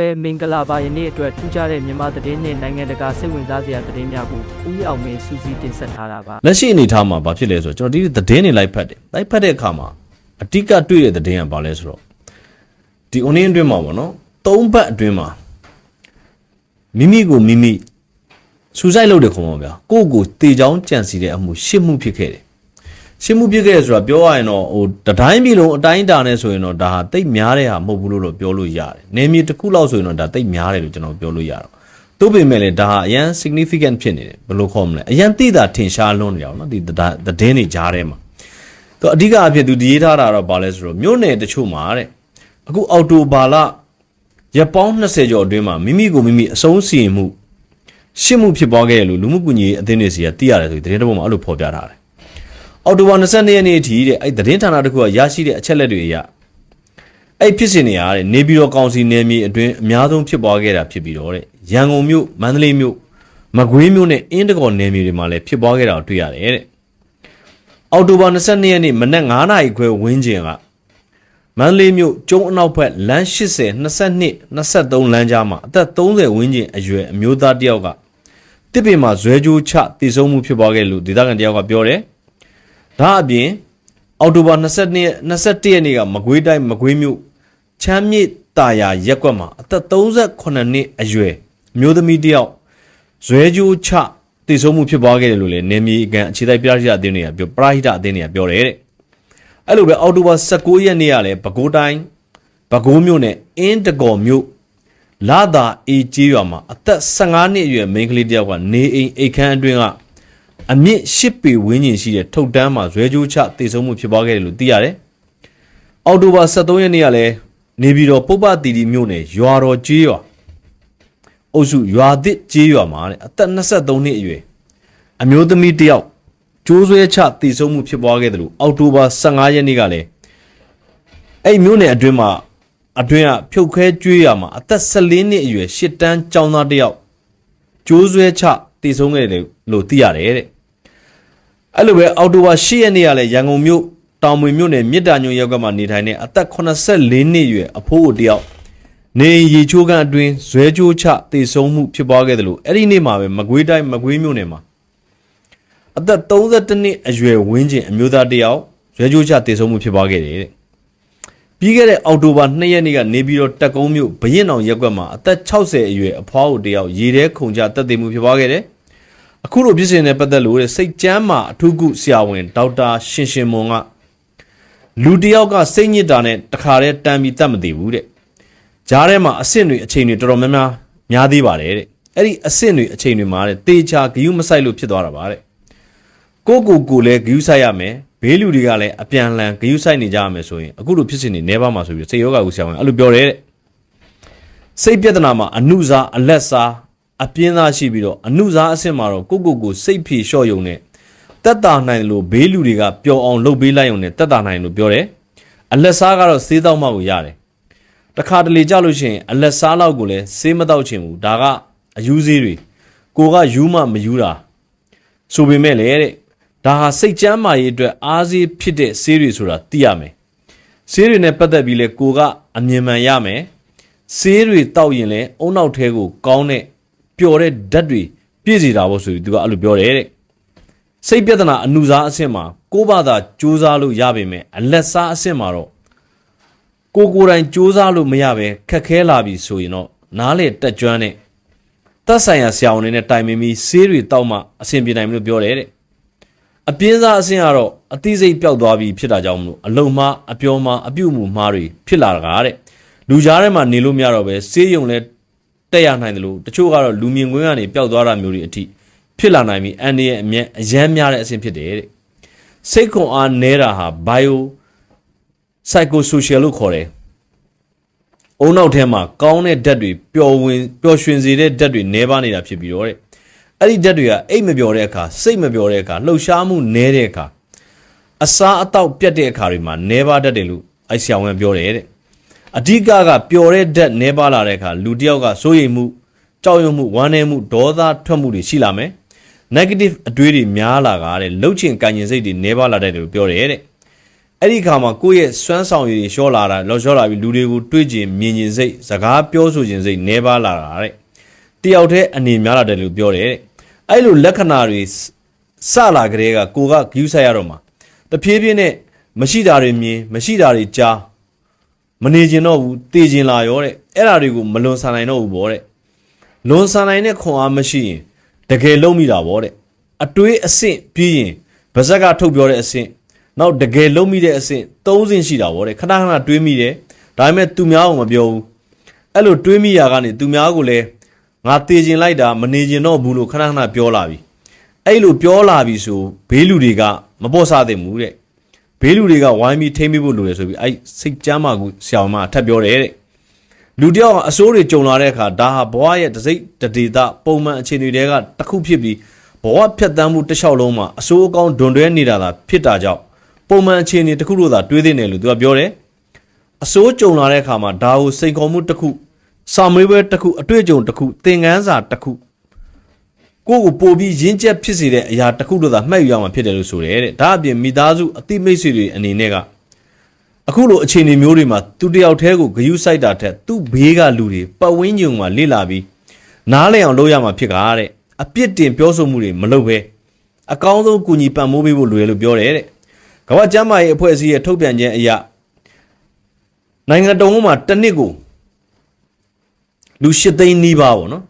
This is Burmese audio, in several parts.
ပဲမင်္ဂလာပါယနေ့အတွက်ထူးခြားတဲ့မြန်မာသတင်းနဲ့နိုင်ငံတကာစိတ်ဝင်စားစရာသတင်းများကိုဦးအောင်မင်းစူးစီးတင်ဆက်ထားတာပါလက်ရှိအနေအထားမှာဘာဖြစ်လဲဆိုတော့ကျွန်တော်ဒီသတင်းတွေလိုက်ဖတ်တယ်လိုက်ဖတ်တဲ့အခါမှာအတိကတွေ့တဲ့သတင်းကဘာလဲဆိုတော့ဒီ online အတွင်းမှာပေါ့နော်သုံးဘတ်အတွင်းမှာမိမိကိုမိမိစူဆိုင်လုပ်တယ်ခေါ်မှာဗျာကိုယ့်ကိုတေချောင်းကြံစီတဲ့အမှုရှစ်မှုဖြစ်ခဲ့တယ် ရှစ်မှုဖြစ်ခဲ့တယ်ဆိုတာပြောရရင်တော့ဟိုတတိုင်းပြည်လုံးအတိုင်းအတာနဲ့ဆိုရင်တော့ဒါဟာတိတ်များတဲ့ဟာမဟုတ်ဘူးလို့တော့ပြောလို့ရတယ်။နေမြေတစ်ခုလောက်ဆိုရင်တော့ဒါတိတ်များတယ်လို့ကျွန်တော်ပြောလို့ရတော့။သို့ပေမဲ့လည်းဒါဟာအရန် significant ဖြစ်နေတယ်ဘယ်လိုခေါ်မလဲ။အရန်သိတာထင်ရှားလွန်းနေကြအောင်နော်ဒီသတင်းတွေကြားထဲမှာ။သူအဓိကအဖြစ်သူဒီရေးထားတာတော့ဘာလဲဆိုတော့မြို့နယ်တချို့မှာတဲ့အခုအော်တိုဘာလရက်ပေါင်း20ကျော်အတွင်းမှာမိမိကိုမိမိအဆုံးစီရင်မှုရှစ်မှုဖြစ်ပွားခဲ့တယ်လို့လူမှုကူညီရေးအသင်းတွေစီကသိရတယ်ဆိုပြီးသတင်းတစ်ပုဒ်မှာအဲ့လိုဖော်ပြထားတယ်။ အော်တိုဘာ22ရက်နေ့အထိတဲ့အဲ့သတင်းဌာနတစ်ခုကရရှိတဲ့အချက်လက်တွေအရအဲ့ဖြစ်စဉ်တွေအားတဲ့နေပြည်တော်ကောင်စီနယ်မြေအတွင်းအများဆုံးဖြစ်ပွားခဲ့တာဖြစ်ပြီးတော့တဲ့ရန်ကုန်မြို့မန္တလေးမြို့မကွေးမြို့နဲ့အင်းတကော်နယ်မြေတွေမှာလည်းဖြစ်ပွားခဲ့တာကိုတွေ့ရတယ်တဲ့။အော်တိုဘာ22ရက်နေ့မနက်9:00နာရီခွဲဝန်းကျင်ကမန္တလေးမြို့ကျုံအနောက်ဘက်လမ်း80 22 23လမ်းကြားမှာအသက်30ဝန်းကျင်အရွယ်အမျိုးသားတစ်ယောက်ကတစ်ပင်မှာဇွဲကြိုးချတည်ဆုံမှုဖြစ်ပွားခဲ့လို့ဒေသခံတစ်ယောက်ကပြောတယ်။ ဒါအပြင်အောက်တိုဘာ22ရက်21ရက်နေ့ကမကွေးတိုင်းမကွေးမြို့ချမ်းမြေတာယာရက်ကွက်မှာအသက်38နှစ်အရွယ်အမျိုးသမီးတစ်ယောက်ဇွဲကြိုးချတည်ဆုံမှုဖြစ်ပွားခဲ့တယ်လို့လည်းနေမီအကန်အခြေတိုက်ပြရရှိအသင်းတွေကပြောပရာဟိတအသင်းတွေကပြောတယ်တဲ့။အဲ့လိုပဲအောက်တိုဘာ19ရက်နေ့ကလည်းပဲခူးတိုင်းပဲခူးမြို့နယ်အင်းတကော်မြို့လာသာအေးကြီးရွာမှာအသက်15နှစ်အရွယ်မိန်းကလေးတစ်ယောက်ကနေအိမ်အိတ်ခမ်းအတွင်းက အမြင့်၈ပေဝန်းကျင်ရှိတဲ့ထုတ်တန်းမှာဇွဲကြိုးချတည်ဆုံမှုဖြစ်ပွားခဲ့တယ်လို့သိရတယ်။အောက်တိုဘာ23ရက်နေ့ကလည်းနေပြည်တော်ပုပ္ပတီတီမြို့နယ်ရွာတော်ကြီးရွာအုပ်စုရွာသစ်ကြီးရွာမှာတဲ့အသက်23နှစ်အရွယ်အမျိုးသမီးတစ်ယောက်ကျိုးဆွဲချတည်ဆုံမှုဖြစ်ပွားခဲ့တယ်လို့အောက်တိုဘာ15ရက်နေ့ကလည်းအဲ့မြို့နယ်အတွင်းမှာအတွင်းကဖြုတ်ခဲကျွေးရမှာအသက်14နှစ်အရွယ်ရှစ်တန်းကျောင်းသားတစ်ယောက်ကျိုးဆွဲချတည်ဆုံခဲ့တယ်လို့သိရတယ်တဲ့ အဲ့လိုပဲအောက်တိုဘာ10ရက်နေ့ကလည်းရန်ကုန်မြို့တောင်မွေမြို့နယ်မြစ်တာညွန့်ရပ်ကွက်မှာနေထိုင်တဲ့အသက်84နှစ်အရွယ်အဖိုးအိုတစ်ယောက်နေအိမ်ရေချိုးကန်အတွင်းဇွဲကြိုးချတည်ဆုံမှုဖြစ်ပွားခဲ့တယ်လို့အဲ့ဒီနေ့မှာပဲမကွေးတိုင်းမကွေးမြို့နယ်မှာအသက်32နှစ်အရွယ်ဝင်းကျင်အမျိုးသားတစ်ယောက်ရွေးကြိုးချတည်ဆုံမှုဖြစ်ပွားခဲ့တယ်တဲ့ပြီးခဲ့တဲ့အောက်တိုဘာ2ရက်နေ့ကနေပြီးတော့တက်ကုန်းမြို့ဘရင်အောင်ရက်ကွက်မှာအသက်60အရွယ်အဖွားအိုတစ်ယောက်ရေထဲခုန်ချတက်သေးမှုဖြစ်ပွားခဲ့တယ် အခုလိုဖြစ်စဉ်နဲ့ပတ်သက်လို့တဲ့စိတ်ကြမ်းမှာအထူးကုဆရာဝန်ဒေါက်တာရှင်ရှင်မွန်ကလူတစ်ယောက်ကစိတ်ညစ်တာနဲ့တခါတည်းတမ်းပြီးတတ်မသေးဘူးတဲ့ဂျားထဲမှာအဆင့်တွေအချိန်တွေတော်တော်များများများသေးပါတယ်တဲ့အဲ့ဒီအဆင့်တွေအချိန်တွေမှာတဲ့တေချာဂယုမဆိုင်လို့ဖြစ်သွားတာပါတဲ့ကိုကိုကိုလည်းဂယုဆိုင်ရမယ်ဘေးလူတွေကလည်းအပြန်အလှန်ဂယုဆိုင်နေကြရမယ်ဆိုရင်အခုလိုဖြစ်စဉ်တွေနေပါမှာဆိုပြီးစိတ်ယောဂကိုဆရာဝန်အဲ့လိုပြောတယ်တဲ့စိတ်ပြဿနာမှာအနုစားအလက်စား အပြင်းသားရှိပြီးတော့အနုစားအဆင့်မှာတော့ကိုကိုကိုစိတ်ဖြေလျှော့ယုံနဲ့တက်တာနိုင်တယ်လို့ဘေးလူတွေကပျော်အောင်လှုပ်ပေးလိုက်ယုံနဲ့တက်တာနိုင်တယ်လို့ပြောတယ်အလက်စားကတော့စေးတော့မှကိုရတယ်တခါတလေကြလို့ရှိရင်အလက်စားလောက်ကိုလည်းစေးမတော့ချင်ဘူးဒါကအယူသေးတွေကိုကယူမှမယူတာဆိုပေမဲ့လေတဲ့ဒါဟာစိတ်ကြမ်းမာရေးအတွက်အားစေးဖြစ်တဲ့ဆေးတွေဆိုတာသိရမယ်ဆေးတွေနဲ့ပတ်သက်ပြီးလဲကိုကအမြင်မှန်ရမယ်ဆေးတွေတောက်ရင်လဲအုံနောက်ထဲကိုကောင်းတဲ့ ပျော်တဲ့ဓာတ်တွေပြည့်စီတာပေါ့ဆိုပြီးသူကအဲ့လိုပြောတယ်တဲ့စိတ်ပြဿနာအနုစားအဆင့်မှာကိုယ့်ဘာသာစူးစမ်းလို့ရပေမဲ့အလက်စားအဆင့်မှာတော့ကိုကိုယ်တိုင်စူးစမ်းလို့မရပဲခက်ခဲလာပြီဆိုရင်တော့နားလေတက်ကြွတဲ့သက်ဆိုင်ရာဆရာဝန်တွေနဲ့တိုင်ပင်ပြီးဆေးတွေတောက်မှအဆင်ပြေနိုင်မလို့ပြောတယ်တဲ့အပြင်းစားအဆင့်ကတော့အသိစိတ်ပျောက်သွားပြီးဖြစ်တာကြောင့်မလို့အလုံမှားအပြောမှားအပြုတ်မှုမှားတွေဖြစ်လာတာတဲ့လူကြားထဲမှာနေလို့မရတော့ပဲဆေးရုံလဲ တက်ရနိုင်တယ်လို့တချို့ကတော့လူမြင်ကွင်းကနေပျောက်သွားတာမျိုးတွေအထိဖြစ်လာနိုင်ပြီးအန်ဒီရဲ့အမြဲအရမ်းများတဲ့အဆင့်ဖြစ်တယ်တဲ့စိတ်ခွန်အားနဲတာဟာ bio psychosocial လို့ခေါ်တယ်အုံနောက်ထဲမှာကောင်းတဲ့ဓာတ်တွေပျော်ဝင်ပျော်ရွှင်စေတဲ့ဓာတ်တွေနှဲပါနေတာဖြစ်ပြီးတော့တဲ့အဲ့ဒီဓာတ်တွေကအိတ်မပျော်တဲ့အခါစိတ်မပျော်တဲ့အခါလှုပ်ရှားမှုနည်းတဲ့အခါအစားအသောက်ပြတ်တဲ့အခါတွေမှာနှဲပါတတ်တယ်လို့အိုက်ဆရာဝန်ပြောတယ်တဲ့ အဓိကကပျော်တဲ့ဓာတ်နှဲပါလာတဲ့အခါလူတစ်ယောက်ကစိုးရိမ်မှုကြောက်ရွံ့မှုဝမ်းနည်းမှုဒေါသထွက်မှုတွေရှိလာမယ် negative အတွေးတွေများလာတာတဲ့လှုပ်ချင်ကံကျင်စိတ်တွေနှဲပါလာတတ်တယ်လို့ပြောတယ်တဲ့အဲ့ဒီခါမှာကိုယ့်ရဲ့စွမ်းဆောင်ရည်တွေလျှော့လာတာလော်လျှော့လာပြီးလူတွေကိုတွေးကျင်မြင်ကျင်စိတ်စကားပြောဆိုခြင်းစိတ်နှဲပါလာတာတဲ့တယောက်တည်းအနေများလာတယ်လို့ပြောတယ်တဲ့အဲ့လိုလက္ခဏာတွေစလာကြတဲ့ကကိုကဂယူးဆိုင်ရတော့မှာတဖြည်းဖြည်းနဲ့မရှိတာတွေမြင်မရှိတာတွေကြား မနေကျင်တော့ဘူးတည်ကျင်လာရောတဲ့အဲ့ဒါတွေကိုမလွန်ဆန်နိုင်တော့ဘူးဗောတဲ့လွန်ဆန်နိုင်တဲ့ခွန်အားမရှိရင်တကယ်လုံးမိတာဗောတဲ့အတွေးအဆင့်ပြီးရင်ဗဇက်ကထုတ်ပြောတဲ့အဆင့်နောက်တကယ်လုံးမိတဲ့အဆင့်၃ဆင့်ရှိတာဗောတဲ့ခဏခဏတွေးမိတယ်ဒါပေမဲ့သူများကမပြောဘူးအဲ့လိုတွေးမိရကနေသူများကိုလည်းငါတည်ကျင်လိုက်တာမနေကျင်တော့ဘူးလို့ခဏခဏပြောလာပြီအဲ့လိုပြောလာပြီဆိုဘေးလူတွေကမပေါ်စားသင့်ဘူးတဲ့ ဘေးလူတွေကဝိုင်းပြီးထိမ့်မိဖို့လိုတယ်ဆိုပြီးအဲ့စိတ်ကြမ်းမာကူဆရာမထပ်ပြောတယ်တဲ့လူတယောက်ကအစိုးတွေကြုံလာတဲ့အခါဒါဟာဘဝရဲ့တစိမ့်တဒေတာပုံမှန်အခြေအနေတွေကတစ်ခုဖြစ်ပြီးဘဝဖြတ်တန်းမှုတစ်လျှောက်လုံးမှာအစိုးအကောင်းဒွန်တွဲနေတာသာဖြစ်တာကြောင့်ပုံမှန်အခြေအနေတစ်ခုလို့သာတွေးသိနေလို့သူကပြောတယ်အစိုးကြုံလာတဲ့အခါမှာဒါကိုစိန်ခေါ်မှုတစ်ခုစာမေးပွဲတစ်ခုအတွေ့အကြုံတစ်ခုသင်ခန်းစာတစ်ခု ကိုယ့်ကိုပို့ပြီးရင်းကျက်ဖြစ်စေတဲ့အရာတစ်ခုလို့သာမှတ်ယူရမှာဖြစ်တယ်လို့ဆိုတယ်တဲ့ဒါအပြင်မိသားစုအတိမိတ်ဆွေတွေအနေနဲ့ကအခုလိုအခြေအနေမျိုးတွေမှာသူတယောက်တည်းကိုဂယုစိုက်တာထက်သူ့ဘေးကလူတွေပတ်ဝန်းကျင်မှာလေ့လာပြီးနားလည်အောင်လုပ်ရမှာဖြစ်ကားတဲ့အပြစ်တင်ပြောဆိုမှုတွေမလုပ်ဘဲအကောင်းဆုံးကူညီပံ့ပိုးပေးဖို့လိုရလို့ပြောတယ်တဲ့ကမ္ဘာ့ကျန်းမာရေးအဖွဲ့အစည်းရဲ့ထုတ်ပြန်ခြင်းအရနိုင်ငံတော်မှာတစ်နှစ်ကိုလူ၈သိန်းနီးပါးပေါ့နော်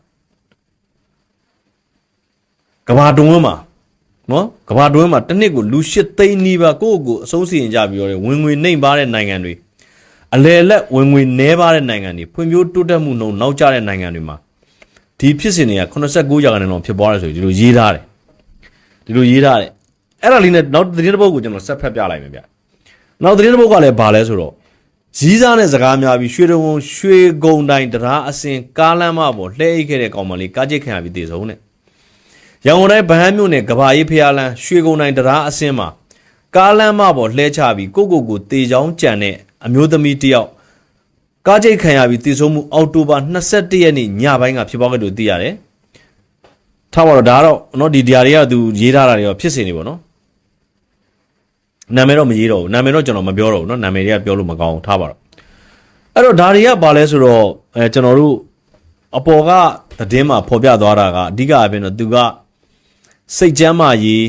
ကဘာတွင်းမှာနော်ကဘာတွင်းမှာတစ်နှစ်ကိုလူ၈သိန်းနီးပါးကိုယ့်ကိုယ်အဆုံးစီရင်ကြပြီးတော့ဝင်ငွေနှိမ်ပါတဲ့နိုင်ငံတွေအလယ်လက်ဝင်ငွေနှဲပါတဲ့နိုင်ငံတွေဖွံ့ဖြိုးတိုးတက်မှုနှုန်းနောက်ကျတဲ့နိုင်ငံတွေမှာဒီဖြစ်စဉ်တွေက89ရာခိုင်နှုန်းလောက်ဖြစ်ပွားတယ်ဆိုပြီးဒီလိုရေးထားတယ်ဒီလိုရေးထားတယ်အဲ့ဒါလေးနဲ့နောက်သတင်းတစ်ပုဒ်ကိုကျွန်တော်ဆက်ဖက်ပြလိုက်မယ်ဗျနောက်သတင်းတစ်ပုဒ်ကလည်းဘာလဲဆိုတော့ဇီးစားနဲ့စကားများပြီးရွှေတုံရွှေဂုံတိုင်းတရားအစင်ကားလမ်းမပေါ်လှဲအိတ်ခဲ့တဲ့ကောင်မလေးကားချိတ်ခံရပြီးတည်ဆုံးတဲ့ ရန်ကုန်တိုင်းဗဟန်းမြို့နယ်ကဘာရေးဖျားလန်းရွှေကုန်းတိုင်းတရားအစင်းမှာကားလမ်းမပေါ်လှဲချပြီးကိုကိုကိုတေချောင်းကြံတဲ့အမျိုးသမီးတစ်ယောက်ကားချိတ်ခံရပြီးတည်ဆုံးမှုအောက်တိုဘာ21ရက်နေ့ညပိုင်းကဖြစ်ပွားခဲ့လို့သိရတယ်။ထားပါတော့ဒါကတော့เนาะဒီ diary ကသူရေးထားတာတွေရောဖြစ်စင်နေပေါ့နော်။နာမည်တော့မရေးတော့ဘူး။နာမည်တော့ကျွန်တော်မပြောတော့ဘူးเนาะနာမည်တွေကပြောလို့မကောင်းဘူးထားပါတော့။အဲ့တော့ဒါတွေကဘာလဲဆိုတော့အဲကျွန်တော်တို့အပေါ်ကသတင်းမှာဖော်ပြသွားတာကအဓိကအပြင်တော့သူက စိတ်ကြမ်းမာရေး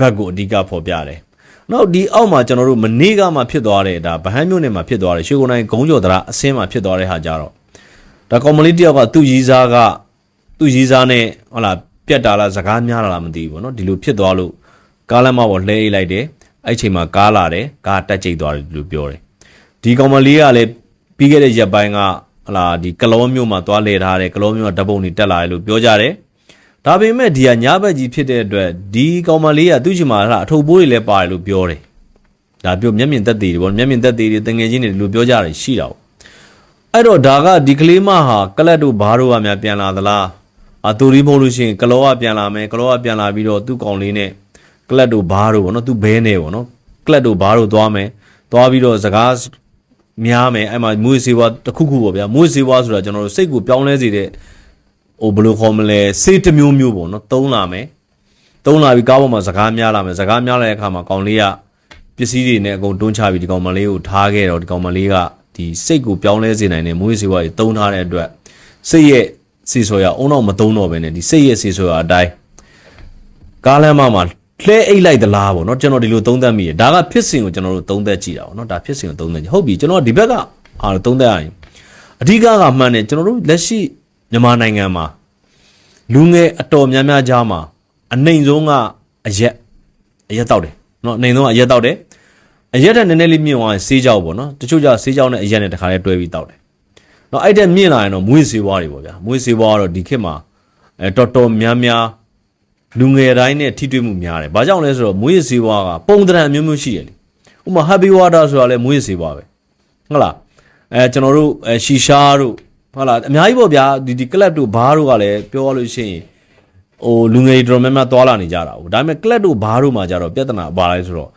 ဘက်ကိုအဓိကဖော်ပြတယ်။နောက်ဒီအောက်မှာကျွန်တော်တို့မနေ့ကမှဖြစ်သွားတဲ့ဒါဗဟန်းမြို့နယ်မှာဖြစ်သွားတဲ့ရွှေကုန်းတိုင်းဂုံးကျော်တရာအစင်းမှာဖြစ်သွားတဲ့ဟာကြတော့ဒါကောင်မလေးတယောက်ကသူ့ရီးစားကသူ့ရီးစားနဲ့ဟုတ်လားပြက်တာလားစကားများတာလားမသိဘူးပေါ့နော်ဒီလိုဖြစ်သွားလို့ကားလမ်းမပေါ်လှဲအိတ်လိုက်တယ်အဲ့ချိန်မှာကားလာတယ်ကားတက်ကျိတ်သွားတယ်လို့ပြောတယ်ဒီကောင်မလေးကလည်းပြီးခဲ့တဲ့ရက်ပိုင်းကဟုတ်လားဒီကလောမြို့မှာသွားလဲထားတယ်ကလောမြို့ကဓာတ်ပုံတွေတက်လာတယ်လို့ပြောကြတယ် ဒါပေမဲ့ဒီကညာဘက်ကြီးဖြစ်တဲ့အတွက်ဒီကောင်မလေးကသူ့ချီမှာဟာအထုပ်ပိုးတွေလည်းပါတယ်လို့ပြောတယ်။ဒါပြောမျက်မြင်သက်သေတွေပေါ့မျက်မြင်သက်သေတွေတငယ်ချင်းတွေလို့ပြောကြတယ်ရှိတာပေါ့။အဲ့တော့ဒါကဒီကလေးမဟာကလတ်တို့ဘားတို့ကများပြန်လာသလား။အတူရီမဟုတ်လို့ရှိရင်ကလောကပြန်လာမယ်ကလောကပြန်လာပြီးတော့သူ့ကောင်လေးနဲ့ကလတ်တို့ဘားတို့ပေါ့နော်သူ့ဘဲနဲ့ပေါ့နော်ကလတ်တို့ဘားတို့သွားမယ်။သွားပြီးတော့စကားများမယ်အဲ့မှာမွေးစေဝါတစ်ခုခုပေါ့ဗျာမွေးစေဝါဆိုတာကျွန်တော်တို့စိတ်ကိုပြောင်းလဲစေတဲ့ ဟိုဘယ်လိုခေါ်မလဲစေးတစ်မျိုးမျိုးပေါ့နော်သုံးလာမယ်သုံးလာပြီးကားပေါ်မှာစကားများလာမယ်စကားများလာတဲ့အခါမှာကောင်လေးကပစ္စည်းတွေနဲ့အကုန်တွန်းချပြီးဒီကောင်မလေးကိုထားခဲ့တော့ဒီကောင်မလေးကဒီစိတ်ကိုပြောင်းလဲစေနိုင်တဲ့မွေးစေဝါတွေသုံးထားတဲ့အတွက်စိတ်ရဲ့စေဆိုရအုံတော့မသုံးတော့ဘဲနဲ့ဒီစိတ်ရဲ့စေဆိုရအတိုင်းကားလမ်းမမှာလှဲအိတ်လိုက်သလားပေါ့နော်ကျွန်တော်ဒီလိုသုံးသပ်မိတယ်ဒါကဖြစ်စဉ်ကိုကျွန်တော်တို့သုံးသပ်ကြည့်တာပေါ့နော်ဒါဖြစ်စဉ်ကိုသုံးသပ်ကြည့်ဟုတ်ပြီကျွန်တော်ဒီဘက်ကအာသုံးသပ်ရရင်အဓိကကမှန်တယ်ကျွန်တော်တို့လက်ရှိ မြန်မာနိုင်ငံမှာလူငယ်အတော်များများကြားမှာအနှိမ်ဆုံးကအရက်အရက်တောက်တယ်နော်အနှိမ်ဆုံးကအရက်တောက်တယ်အရက်တဲ့နည်းနည်းလေးမြင့်သွားရင်ဆေးကြောက်ပေါ့နော်တချို့ကျဆေးကြောက်နဲ့အရက်နဲ့တခါလေးတွဲပြီးတောက်တယ်နော်အဲ့တဲ့မြင့်လာရင်တော့မွေးဆေးဝါးတွေပေါ့ဗျာမွေးဆေးဝါးကတော့ဒီခေတ်မှာအဲတော်တော်များများလူငယ်တိုင်းနဲ့ထိတွေ့မှုများတယ်။ဘာကြောင့်လဲဆိုတော့မွေးဆေးဝါးကပုံသဏ္ဍာန်မျိုးမျိုးရှိတယ်လေ။ဥပမာ happy water ဆိုတာလည်းမွေးဆေးဝါးပဲ။ဟုတ်လား။အဲကျွန်တော်တို့အဲရှီရှာတို့ ဟုတ်လားအများကြီးပေါ့ဗျာဒီဒီ club တို့ဘားတို့ကလည်းပြောရလို့ရှိရင်ဟိုလူငယ်တွေတော်တော်များများသွားလာနေကြတာ။ဒါပေမဲ့ club တို့ဘားတို့မှာကြတော့ပြဿနာပါလဲဆိုတော့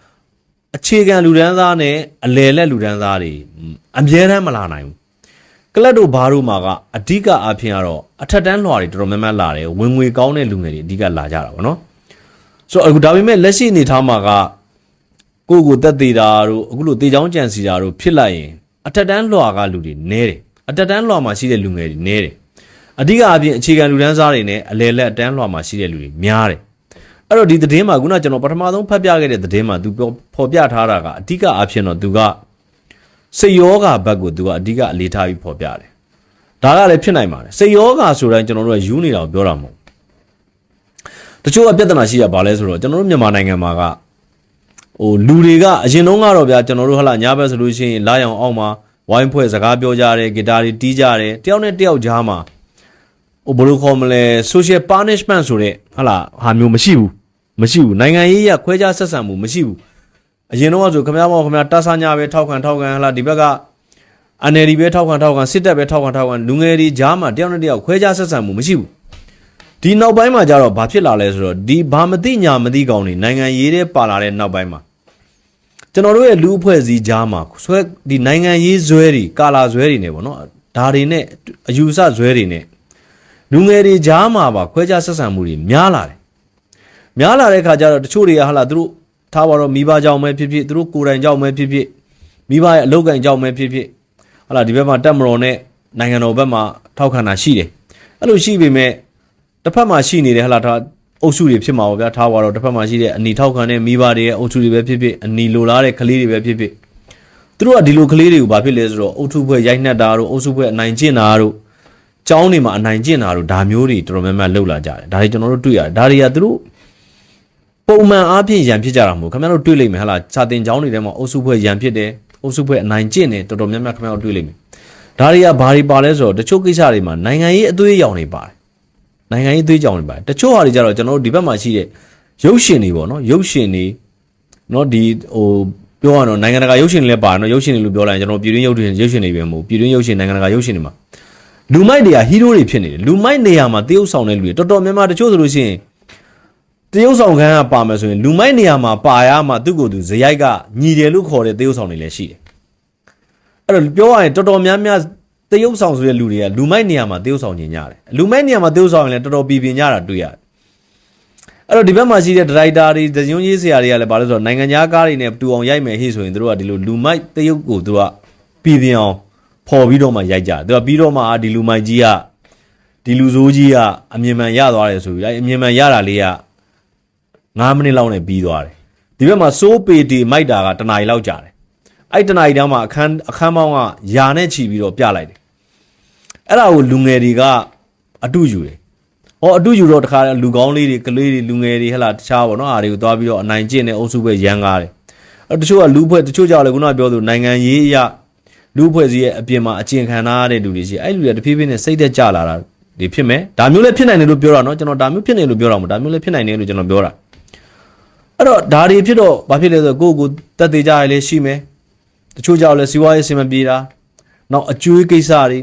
အခြေခံလူဒန်းသားနဲ့အလယ်လက်လူဒန်းသားတွေအမြဲတမ်းမလာနိုင်ဘူး။ကလပ်တို့ဘားတို့မှာကအဓိကအားဖြင့်ကတော့အထက်တန်းလွှာတွေတော်တော်များများလာတယ်ဝင်ငွေကောင်းတဲ့လူငယ်တွေအဓိကလာကြတာပေါ့နော်။ဆိုတော့အခုဒါပေမဲ့လက်ရှိအနေထားမှာကကိုယ့်ကိုတက်သေးတာတို့အခုလိုတေချောင်းကြံစီတာတို့ဖြစ်လိုက်ရင်အထက်တန်းလွှာကလူတွေနဲတယ် အထက်တန်းလွှာမှာရှိတဲ့လူငယ်တွေနဲတယ်အဓိကအပြင်အခြေခံလူတန်းစားတွေနဲ့အလဲလက်အတန်းလွှာမှာရှိတဲ့လူတွေများတယ်အဲ့တော့ဒီသတင်းမှာခုနကျွန်တော်ပထမဆုံးဖတ်ပြခဲ့တဲ့သတင်းမှာသူပြောဖော်ပြထားတာကအဓိကအဖြစ်တော့သူကစိတ်ယောဂဘက်ကိုသူကအဓိကအလေးထားပြီးဖော်ပြတယ်ဒါကလည်းဖြစ်နိုင်ပါတယ်စိတ်ယောဂဆိုတိုင်းကျွန်တော်တို့ကယူနေတာကိုပြောတာမဟုတ်ဘူးတချို့ကပြဿနာရှိရပါလဲဆိုတော့ကျွန်တော်တို့မြန်မာနိုင်ငံမှာကဟိုလူတွေကအရင်တုန်းကတော့ဗျာကျွန်တော်တို့ဟလာညဘက်ဆိုလို့ရှိရင်လာရောင်အောက်မှာ ဝိုင်းဖွဲ့စကားပြောကြတယ်ဂီတာတွေတီးကြတယ်တယောက်နဲ့တယောက်ကြားမှာဟိုဘယ်လိုခေါ်မလဲ social punishment ဆိုတဲ့ဟလာဟာမျိုးမရှိဘူးမရှိဘူးနိုင်ငံရေးရခွဲခြားဆက်ဆံမှုမရှိဘူးအရင်တော့ကဆိုခမရမောခမရတဆာညာပဲထောက်ခံထောက်ခံဟလာဒီဘက်က NLD ပဲထောက်ခံထောက်ခံစစ်တပ်ပဲထောက်ခံထောက်ခံလူငယ်တွေကြားမှာတယောက်နဲ့တယောက်ခွဲခြားဆက်ဆံမှုမရှိဘူးဒီနောက်ပိုင်းမှာကျတော့ဘာဖြစ်လာလဲဆိုတော့ဒီဘာမသိညာမသိကောင်တွေနိုင်ငံရေးတဲ့ပါလာတဲ့နောက်ပိုင်းမှာ ကျွန်တော်တို့ရဲ့လူအဖွဲ့အစည်းကြားမှာဆွဲဒီနိုင်ငံရေးဇွဲတွေကာလာဇွဲတွေနေပေါ့နော်ဒါတွေနဲ့အယူဆဇွဲတွေနဲ့လူငယ်တွေကြားမှာပါခွဲခြားဆက်ဆံမှုတွေများလာတယ်များလာတဲ့ခါကျတော့တချို့တွေကဟာလာသူတို့ထားပါတော့မိဘကြောင့်ပဲဖြစ်ဖြစ်သူတို့ကိုယ်တိုင်ကြောင့်ပဲဖြစ်ဖြစ်မိဘရဲ့အလုပ်ကိုင်ကြောင့်ပဲဖြစ်ဖြစ်ဟာလာဒီဘက်မှာတက်မတော်နဲ့နိုင်ငံတော်ဘက်မှာထောက်ခံတာရှိတယ်အဲ့လိုရှိပေမဲ့တစ်ဖက်မှာရှိနေတဲ့ဟာလာထား အုပ်စုတွေဖြစ်မှာပေါ့ဗျာထားပါတော့တစ်ဖက်မှာရှိတဲ့အနီထောက်ခံတဲ့မိဘတွေရဲ့အုပ်စုတွေပဲဖြစ်ဖြစ်အနီလိုလားတဲ့ကလေးတွေပဲဖြစ်ဖြစ်သူတို့ကဒီလိုကလေးတွေကိုဘာဖြစ်လဲဆိုတော့အုပ်စုဖွဲ့ရိုက်နှက်တာတို့အုပ်စုဖွဲ့အနိုင်ကျင့်တာတို့ကျောင်းတွေမှာအနိုင်ကျင့်တာတို့ဒါမျိုးတွေတော်တော်များများလှုပ်လာကြတယ်ဒါတွေကျွန်တော်တို့တွေ့ရတယ်ဒါတွေကသူတို့ပုံမှန်အားဖြင့်ရန်ဖြစ်ကြတာမဟုတ်ခင်ဗျားတို့တွေ့လိမ့်မယ်ဟလားစာတင်ကျောင်းတွေထဲမှာအုပ်စုဖွဲ့ရန်ဖြစ်တယ်အုပ်စုဖွဲ့အနိုင်ကျင့်တယ်တော်တော်များများခင်ဗျားတို့တွေ့လိမ့်မယ်ဒါတွေကဘာတွေပါလဲဆိုတော့တချို့ကိစ္စတွေမှာနိုင်ငံရေးအသွေးအရောင်တွေပါတယ် နိုင်ငံရေးသွေးကြောင်တွေပါတယ်တချို့ဟာတွေကြတော့ကျွန်တော်တို့ဒီဘက်မှာရှိတဲ့ရုပ်ရှင်တွေပေါ့နော်ရုပ်ရှင်တွေနော်ဒီဟိုပြောရတော့နိုင်ငံတကာရုပ်ရှင်တွေလည်းပါတယ်နော်ရုပ်ရှင်တွေလို့ပြောလိုက်ရင်ကျွန်တော်ပြည်တွင်းရုပ်ရှင်ရုပ်ရှင်တွေပဲမဟုတ်ပြည်တွင်းရုပ်ရှင်နိုင်ငံတကာရုပ်ရှင်တွေမှာလူမိုက်တွေကဟီးရိုးတွေဖြစ်နေတယ်လူမိုက်နေရာမှာတရုပ်ဆောင်တဲ့လူတွေတော်တော်များများတချို့ဆိုလို့ရှိရင်တရုပ်ဆောင်ခန်းကပါမယ်ဆိုရင်လူမိုက်နေရာမှာပါရမှာသူ့ကိုယ်သူဇယိုက်ကညီတယ်လို့ခေါ်တဲ့တရုပ်ဆောင်တွေလည်းရှိတယ်အဲ့တော့ပြောရရင်တော်တော်များများ တရုပ်ဆောင်ဆိုတဲ့လူတွေကလူမိုက်နေရာမှာတရုပ်ဆောင်ညင်ကြတယ်လူမိုက်နေရာမှာတရုပ်ဆောင်ရင်လည်းတော်တော်ပြည်ပြင်းကြတာတွေ့ရတယ်အဲ့တော့ဒီဘက်မှာရှိတဲ့ဒရိုက်တာတွေဒဇွန်ရေးဆရာတွေကလည်းဘာလို့ဆိုတော့နိုင်ငံခြားကားတွေနဲ့တူအောင်ရိုက်မယ်ဟိဆိုရင်တို့ကဒီလိုလူမိုက်တရုပ်ကိုတို့ကပြည်ပြင်းအောင်ပေါ်ပြီးတော့မှရိုက်ကြတယ်သူကပြီးတော့မှအာဒီလူမိုက်ကြီးကဒီလူဆိုးကြီးကအမြင်မှန်ရသွားတယ်ဆိုပြီးအဲ့အမြင်မှန်ရတာလေးက9မိနစ်လောက်နဲ့ပြီးသွားတယ်ဒီဘက်မှာစိုးပေတီမိုက်တာကတနားရီလောက်ကြာတယ်အဲ့တနားရီတောင်မှအခန်းအခန်းပေါင်းကယာနဲ့ချီပြီးတော့ပြလိုက်တယ် အဲ့ဒါကိုလူငယ်တွေကအတူယူတယ်ဟောအတူယူတော့တခါလူကောင်းလေးတွေကလေးတွေလူငယ်တွေဟဲ့လားတခြားပေါ့နော်အားတွေကိုသွားပြီးတော့အနိုင်ကျင့်တဲ့အုပ်စုပဲရန်ကားတယ်အဲ့တချို့ကလူဖွဲ့တချို့ကြောက်လေခုနကပြောသူနိုင်ငံရေးအရလူဖွဲ့စည်းရဲ့အပြင်မှာအကျင့်ခံထားရတဲ့လူတွေရှိအဲ့လူတွေတဖြည်းဖြည်းနဲ့စိတ်သက်ကြလာတာဒီဖြစ်မယ်ဒါမျိုးလည်းဖြစ်နိုင်တယ်လို့ပြောတာနော်ကျွန်တော်ဒါမျိုးဖြစ်နေလို့ပြောတာမဟုတ်ဒါမျိုးလည်းဖြစ်နိုင်တယ်လို့ကျွန်တော်ပြောတာအဲ့တော့ဒါတွေဖြစ်တော့ဘာဖြစ်လဲဆိုတော့ကိုယ့်ကိုယ်တက်သေးကြရလေရှိမယ်တချို့ကြောက်လဲစီးပွားရေးအဆင်မပြေတာနောက်အကျွေးကိစ္စတွေ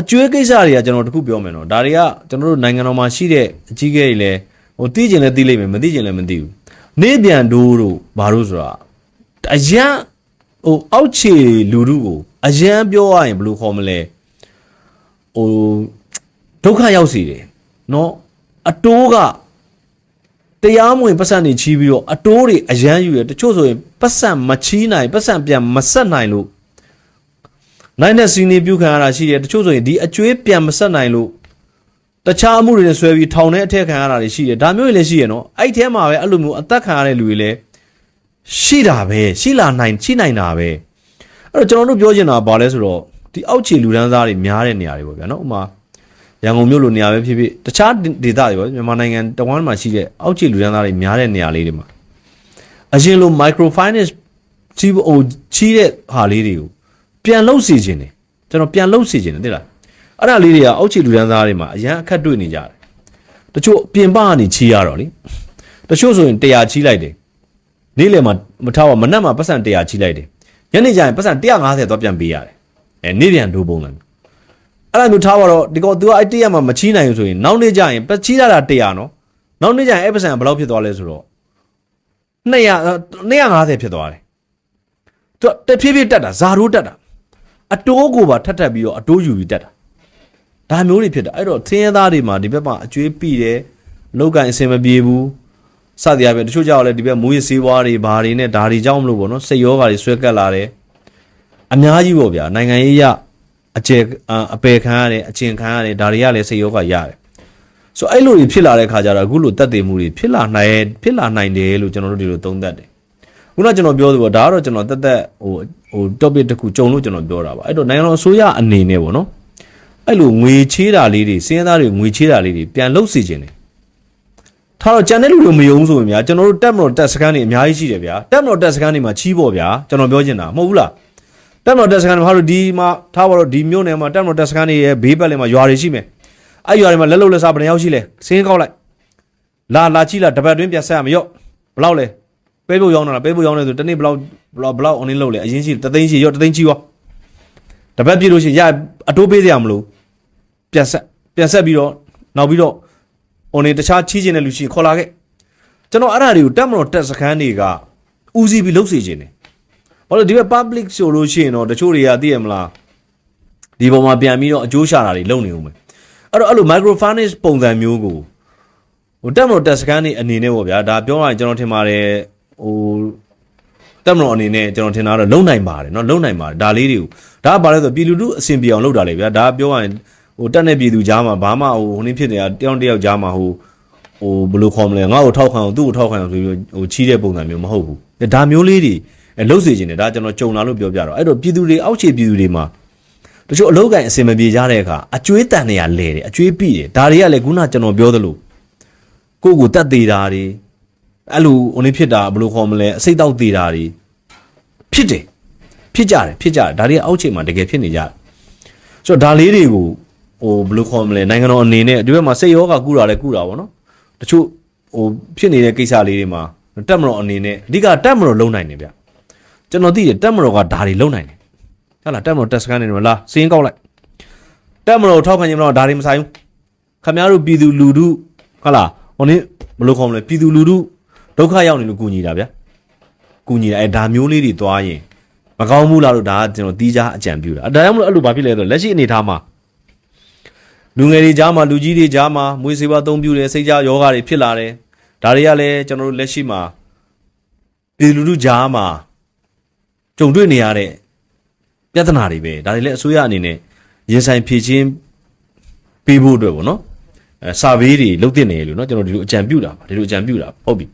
အကျွေးကိစ္စတွေကကျွန်တော်တခုပြောမယ်နော်ဒါတွေကကျွန်တော်တို့နိုင်ငံတော်မှာရှိတဲ့အကြီးအကဲတွေလည်းဟိုသိကျင်လည်းသိလိမ့်မယ်မသိကျင်လည်းမသိဘူးနေပြန်ဒိုးတို့ဘာလို့ဆိုတာအရန်ဟိုအောက်ခြေလူတို့ကိုအရန်ပြောရရင်ဘယ်လိုခေါ်မလဲဟိုဒုက္ခရောက်စီတယ်နော်အတိုးကတရားမဝင်ပတ်စံတွေချီးပြီးတော့အတိုးတွေအရန်ယူရတချို့ဆိုရင်ပတ်စံမချီးနိုင်ပတ်စံပြန်မဆက်နိုင်လို့ နိုင်တဲ့စီနေပြုခံရတာရှိတယ်တချို့ဆိုရင်ဒီအကျွေးပြန်မဆက်နိုင်လို့တခြားအမှုတွေနဲ့ဆွဲပြီးထောင်ထဲအထက်ခံရတာတွေရှိတယ်ဒါမျိုးတွေလည်းရှိရနော်အဲ့ဒီထဲမှာပဲအဲ့လိုမျိုးအသက်ခံရတဲ့လူတွေလည်းရှိတာပဲရှိလာနိုင်ရှိနိုင်တာပဲအဲ့တော့ကျွန်တော်တို့ပြောချင်တာကဘာလဲဆိုတော့ဒီအောက်ခြေလူဒန်းစားတွေများတဲ့နေရာတွေပေါ့ဗျာနော်ဥပမာရန်ကုန်မြို့လိုနေရာပဲဖြစ်ဖြစ်တခြားဒေသတွေပေါ့မြန်မာနိုင်ငံတဝမ်းမှာရှိတဲ့အောက်ခြေလူဒန်းသားတွေများတဲ့နေရာလေးတွေမှာအရင်လို microfinance ချီးဟိုချီးတဲ့ဟာလေးတွေကို ပြန်လှုပ်စီခြင်းတယ်ကျွန်တော်ပြန်လှုပ်စီခြင်းတယ်သိလားအဲ့ဒါလေးတွေကအောက်ခြေလူဒန်းသားတွေမှာအရန်အခက်တွေ့နေကြတယ်တချို့ပြင်ပကနေချီးရတော့လေတချို့ဆိုရင်100ချီးလိုက်တယ်နေ့လယ်မှာမထားပါမနက်မှာပတ်စံ100ချီးလိုက်တယ်ညနေကျရင်ပတ်စံ150တော့ပြန်ပေးရတယ်အဲနေ့ပြန်ဒိုးပုံလိုက်အဲ့လိုမျိုးထားပါတော့ဒီကောင် तू ကအဲ့တရက်မှာမချီးနိုင်ဘူးဆိုရင်နောက်နေ့ကျရင်ပတ်ချီးရတာ100နော်နောက်နေ့ကျရင်အဲ့ပတ်စံဘယ်လောက်ဖြစ်သွားလဲဆိုတော့200 250ဖြစ်သွားတယ်သူတဖြည်းဖြည်းတက်တာဇာရိုးတက်တာ အတိုးကိုပါထပ်ထပ်ပြီးတော့အတိုးယူပြီးတက်တာဒါမျိုးတွေဖြစ်တာအဲ့တော့သင်းရဲသားတွေမှာဒီဘက်မှာအကျွေးပြီတယ်လောက်ကန်အစင်မပြေဘူးစသည်အပြင်တချို့ကြောက်လဲဒီဘက်မူရစေးဝါးတွေဘာတွေနဲ့ဒါတွေကြောင့်မလို့ပေါ့နော်စိတ်ရောဂါတွေဆွဲကပ်လာတယ်အများကြီးပေါ့ဗျာနိုင်ငံရေးရအကျယ်အပယ်ခံရတယ်အကျင်ခံရတယ်ဒါတွေကလည်းစိတ်ရောဂါရတယ်ဆိုအဲ့လိုတွေဖြစ်လာတဲ့ခါကျတော့အခုလိုတက်တည်မှုတွေဖြစ်လာနိုင်ဖြစ်လာနိုင်တယ်လို့ကျွန်တော်တို့ဒီလိုသုံးသပ်တယ် ခုနကကျွန်တော်ပြောသလိုဒါကတော့ကျွန်တော်တက်တက်ဟိုဟို topic တစ်ခုကြုံလို့ကျွန်တော်ပြောတာပါအဲ့တော့နိုင်ငံတော်အစိုးရအနေနဲ့ပေါ့နော်အဲ့လိုငွေချေးတာလေးတွေစင်းသားတွေငွေချေးတာလေးတွေပြန်လှုပ်စီခြင်းတယ်ထားတော့ကြံတဲ့လူတွေမယုံဆိုရင်ဗျာကျွန်တော်တို့တက်မတော်တက်စကန်တွေအများကြီးရှိတယ်ဗျာတက်မတော်တက်စကန်တွေမှာချီးပေါ့ဗျာကျွန်တော်ပြောချင်တာမဟုတ်ဘူးလားတက်မတော်တက်စကန်တွေမှာတို့ဒီမှာထားပါတော့ဒီမြို့နယ်မှာတက်မတော်တက်စကန်တွေရဲ့ဘေးပတ်လည်မှာရွာတွေရှိမယ်အဲ့ရွာတွေမှာလက်လုံလက်စားဘယ်နှယောက်ရှိလဲစင်းကောက်လိုက်လာလာချီလာတပတ်တွင်းပြန်ဆက်ရမရော့ဘယ်လောက်လဲ ပဲပုတ်ရောင်းတာလားပဲပုတ်ရောင်းတယ်ဆိုတနေ့ဘယ်လောက်ဘယ်လောက်ဘယ်လောက် online လုပ်လဲအရင်ရှိတသိန်းရှိရော့တသိန်းချီရောတပတ်ပြည့်လို့ရှိရင်ရအတိုးပေးစရာမလိုပြန်ဆက်ပြန်ဆက်ပြီးတော့နောက်ပြီးတော့ online တခြားချီးကျင်တဲ့လူရှိရင်ခေါ်လာခဲ့ကျွန်တော်အဲ့ဒါတွေကိုတက်မတော်တက်စခန်းတွေကဦးစီးပြီးလှုပ်စေခြင်းတယ်ဘာလို့ဒီဘက် public ဆိုလို့ရှိရင်တော့တချို့တွေကသိရမလားဒီပေါ်မှာပြန်ပြီးတော့အကျိုးရှာတာတွေလုပ်နေဦးမယ်အဲ့တော့အဲ့လို microfinance ပုံစံမျိုးကိုဟိုတက်မတော်တက်စခန်းတွေအနေနဲ့ပေါ့ဗျာဒါပြောရရင်ကျွန်တော်ထင်ပါတယ် ဟိုတက်မတော်အနေနဲ့ကျွန်တော်ထင်တာတော့လုံနိုင်ပါတယ်เนาะလုံနိုင်ပါတယ်ဒါလေးတွေကိုဒါကဘာလဲဆိုပြည်လူထုအဆင်ပြေအောင်လုပ်တာလေဗျာဒါကပြောရရင်ဟိုတက်တဲ့ပြည်သူကြားမှာဘာမှဟိုဟိုနှင်းဖြစ်နေတာတယောက်တစ်ယောက်ကြားမှာဟိုဟိုဘယ်လိုခေါ်မလဲငါ့ကိုထောက်ခံအောင်သူ့ကိုထောက်ခံအောင်ဆိုပြီးဟိုချီးတဲ့ပုံစံမျိုးမဟုတ်ဘူးဒါမျိုးလေးတွေအဲလှုပ်စေခြင်းတယ်ဒါကျွန်တော်ကြုံလာလို့ပြောပြတော့အဲ့တော့ပြည်သူတွေအောက်ခြေပြည်သူတွေမှာတချို့အလောက်ကန်အစင်မပြေကြတဲ့အခါအကျွေးတန်နေရလဲတယ်အကျွေးပြတယ်ဒါတွေကလည်းခုနကျွန်တော်ပြောသလိုကိုယ့်ကိုတက်သေးတာတွေ အဲ့လိုဟိုနေဖြစ်တာဘယ်လိုခေါ်မလဲအစိတ်တောက်သေးတာတွေဖြစ်တယ်ဖြစ်ကြတယ်ဖြစ်ကြတယ်ဒါတွေကအောက်ခြေမှာတကယ်ဖြစ်နေကြတယ်ဆိုတော့ဒါလေးတွေကိုဟိုဘယ်လိုခေါ်မလဲနိုင်ငံတော်အနေနဲ့ဒီဘက်မှာစိတ်ရောဂါကုတာလဲကုတာပေါ့နော်တချို့ဟိုဖြစ်နေတဲ့ကိစ္စလေးတွေမှာတက်မတော်အနေနဲ့အဓိကတက်မတော်လုံနိုင်တယ်ဗျကျွန်တော်သိတယ်တက်မတော်ကဒါတွေလုံနိုင်တယ်ဟုတ်လားတက်မတော်တက်စကန်နေတယ်မလားစီးရင်ကောက်လိုက်တက်မတော်ထောက်ခံခြင်းမတော့ဒါတွေမဆိုင်ဘူးခမရတို့ပြည်သူလူထုဟုတ်လားဟိုနေ့ဘယ်လိုခေါ်မလဲပြည်သူလူထု ဒုက္ခရောက်နေလို့ကူညီတာဗျာကူညီတာအဲဒါမျိုးလေးတွေသွားရင်မကောင်းဘူးလားလို့ဒါကကျွန်တော်တီးခြားအကြံပြုတာအဲဒါကြောင့်မလို့အဲ့လိုဘာဖြစ်လဲဆိုတော့လက်ရှိအနေအထားမှာလူငယ်တွေကြားမှာလူကြီးတွေကြားမှာမွေးစေဝါသုံးပြုတယ်စိတ်ကြယောဂါတွေဖြစ်လာတယ်ဒါတွေကလည်းကျွန်တော်တို့လက်ရှိမှာပြည်လူလူကြားမှာကြုံတွေ့နေရတဲ့ပြဿနာတွေပဲဒါတွေလည်းအစိုးရအနေနဲ့ရင်ဆိုင်ဖြေရှင်းပေးဖို့အတွက်ပေါ့နော်အဲဆာဗေးတွေလုပ်တင်နေလို့နော်ကျွန်တော်ဒီလိုအကြံပြုတာပါဒီလိုအကြံပြုတာဟုတ်ပြီ